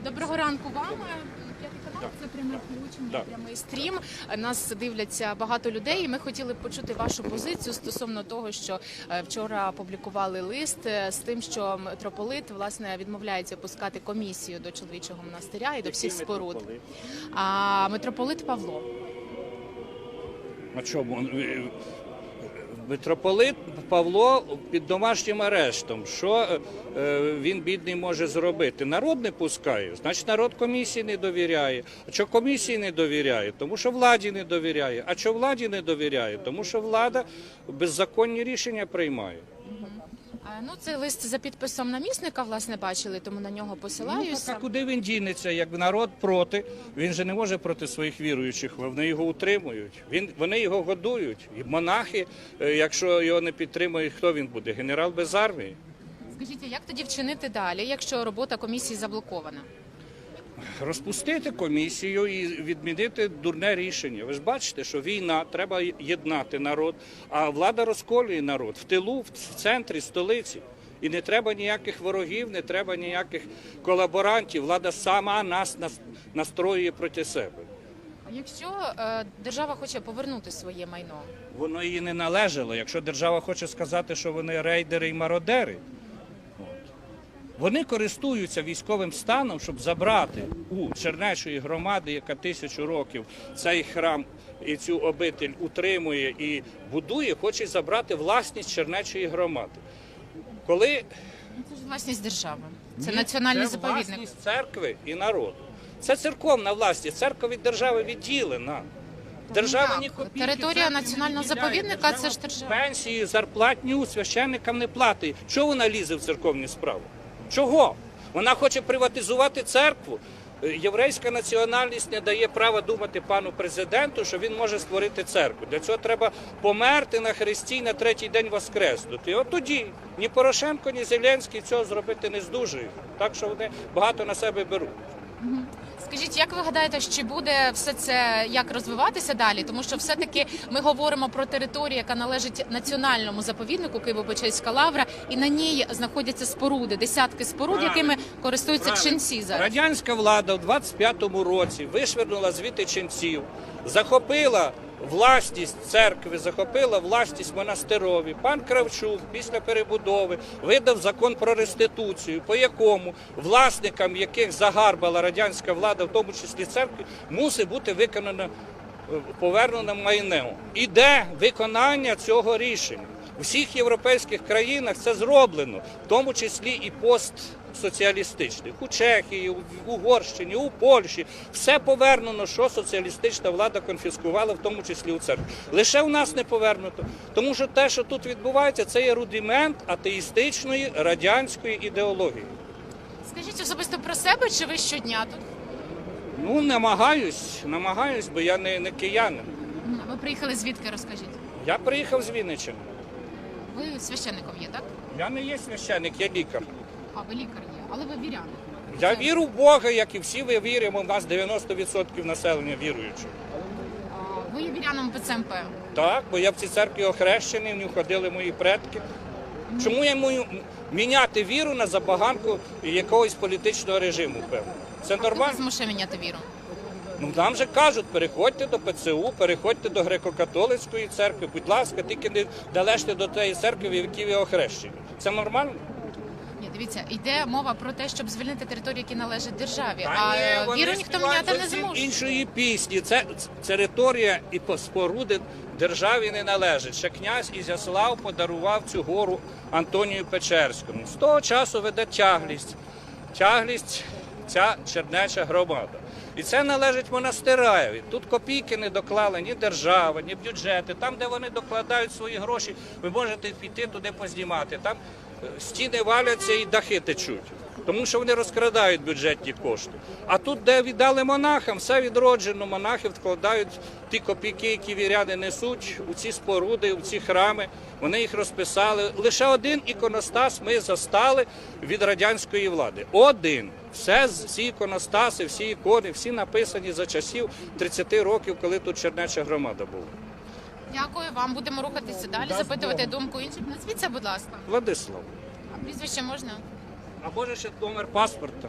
Доброго ранку вам. П'ятий канал це пряме включення, прямий стрім. Нас дивляться багато людей. і Ми хотіли б почути вашу позицію стосовно того, що е, вчора опублікували лист е, з тим, що митрополит власне відмовляється пускати комісію до чоловічого монастиря і до всіх споруд. А митрополит Павло А чому? Е, Митрополит Павло під домашнім арештом. Що е, він бідний може зробити? Народ не пускає, значить народ комісії не довіряє. А що комісії не довіряє? Тому що владі не довіряє. А що владі не довіряє? Тому що влада беззаконні рішення приймає. Ну цей лист за підписом намісника, власне, бачили, тому на нього Ну, так, а куди він дінеться? Як народ проти, він же не може проти своїх віруючих. Вони його утримують. Він вони його годують. І монахи, е, якщо його не підтримують, хто він буде? Генерал без армії. Скажіть, як тоді вчинити далі, якщо робота комісії заблокована? Розпустити комісію і відмінити дурне рішення. Ви ж бачите, що війна треба єднати народ, а влада розколює народ в тилу, в центрі, столиці. І не треба ніяких ворогів, не треба ніяких колаборантів. Влада сама нас нас- настроює проти себе. А Якщо е, держава хоче повернути своє майно, Воно їй не належало. Якщо держава хоче сказати, що вони рейдери і мародери. Вони користуються військовим станом, щоб забрати у Чернечої громади, яка тисячу років цей храм і цю обитель утримує і будує, хоче забрати власність Чернечої громади. Коли Ну, це ж власність держави. Це Ні, національний це заповідник. власність церкви і народу. Це церковна власність. Церква від держави відділена. Держава Ну, ні копійки Територія національного заповідника це ж держава. Пенсії, зарплатню священникам не платить. Чого вона лізе в церковні справи? Чого? Вона хоче приватизувати церкву. Е, Єврейська національність не дає права думати пану президенту, що він може створити церкву. Для цього треба померти на хресті і на третій день воскреснути. І от тоді ні Порошенко, ні Зеленський цього зробити не здужують. Так що вони багато на себе беруть. Скажіть, як ви гадаєте, чи буде все це як розвиватися далі? Тому що все-таки ми говоримо про територію, яка належить національному заповіднику Києво-Печерська лавра, і на ній знаходяться споруди, десятки споруд, Правильно. якими користуються Правильно. ченці зараз. Радянська влада в 25-му році вишвернула звідти ченців, захопила власність церкви, захопила власність монастирові. Пан Кравчук після перебудови видав закон про реституцію, по якому власникам, яких загарбала радянська влада, в тому числі церкви, мусить бути виконано повернено майно. Іде виконання цього рішення. У всіх європейських країнах це зроблено, в тому числі і постсоціалістичних. У Чехії, у Угорщині, у Польщі. Все повернено, що соціалістична влада конфіскувала, в тому числі у церкві. Лише у нас не повернуто. Тому що те, що тут відбувається, це є рудимент атеїстичної радянської ідеології. Скажіть особисто про себе, чи ви щодня тут? Ну, намагаюсь, намагаюсь, бо я не, не киянин. Ви приїхали звідки? Розкажіть. Я приїхав з Вінниччини. Ви священником є, так? Я не є священник, я лікар. А ви лікар є, але ви віряни. Я вірю в Бога, як і всі ви віримо. У нас 90% населення віруючих. А ви є віряном ПЦМП. Так, бо я в цій церкві охрещений, в нього ходили мої предки. Чому я маю міняти віру на забаганку якогось політичного режиму? Певно, це Хто нормально. вас змушує міняти віру? Ну нам же кажуть, переходьте до ПЦУ, переходьте до греко-католицької церкви. Будь ласка, тільки не належте до тієї церкви, в якій ви охрещені. Це нормально? Ні, дивіться, йде мова про те, щоб звільнити території, які належать державі. А ні, вони віру ніхто співають міняти не зовсім зможе. іншої пісні. Це ц- територія і по- споруди державі не належить. Ще князь Ізяслав подарував цю гору Антонію Печерському. З того часу веде тяглість. Тяглість ця чернеча громада. І це належить монастиреві. Тут копійки не доклали ні держава, ні бюджети. Там, де вони докладають свої гроші, ви можете піти туди познімати. Там е, стіни валяться і дахи течуть. Тому що вони розкрадають бюджетні кошти. А тут, де віддали монахам, все відроджено. Монахи вкладають ті копійки, які віряни несуть у ці споруди, у ці храми. Вони їх розписали. Лише один іконостас ми застали від радянської влади. Один. Все з- всі іконостаси, всі ікони, всі написані за часів 30 років, коли тут Чернеча громада була. Дякую вам. Будемо рухатися далі, запитувати думку інших. Назвіться, будь ласка. Владислав. А прізвище можна? А може ще номер паспорта?